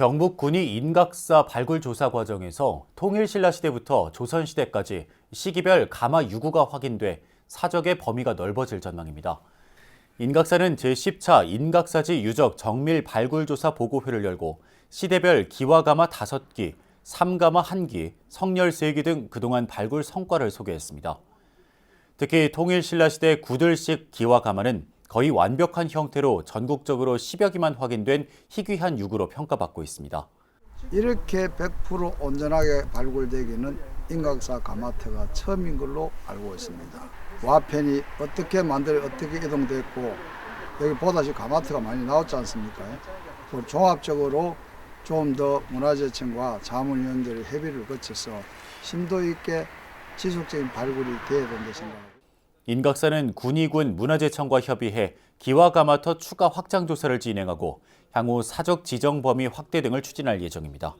경북군이 인각사 발굴 조사 과정에서 통일신라 시대부터 조선시대까지 시기별 가마 유구가 확인돼 사적의 범위가 넓어질 전망입니다. 인각사는 제10차 인각사지 유적 정밀 발굴 조사 보고회를 열고 시대별 기와가마 5기, 삼가마 1기, 성렬 3기 등 그동안 발굴 성과를 소개했습니다. 특히 통일신라시대 구들식 기와가마는 거의 완벽한 형태로 전국적으로 10여 기만 확인된 희귀한 유구로 평가받고 있습니다. 이렇게 100% 온전하게 발굴되기는 인각사 가마태가 처음인 걸로 알고 있습니다. 와펜이 어떻게 만들어 어떻게 이동됐고 여기 보다시피 가마태가 많이 나왔지 않습니까? 그 종합적으로 좀 더 문화재청과 자문위원들의 협의를 거쳐서 심도 있게 지속적인 발굴이 돼야 된다 생각합니다. 인각사는 군의군 문화재청과 협의해 기와가마터 추가 확장 조사를 진행하고 향후 사적 지정 범위 확대 등을 추진할 예정입니다.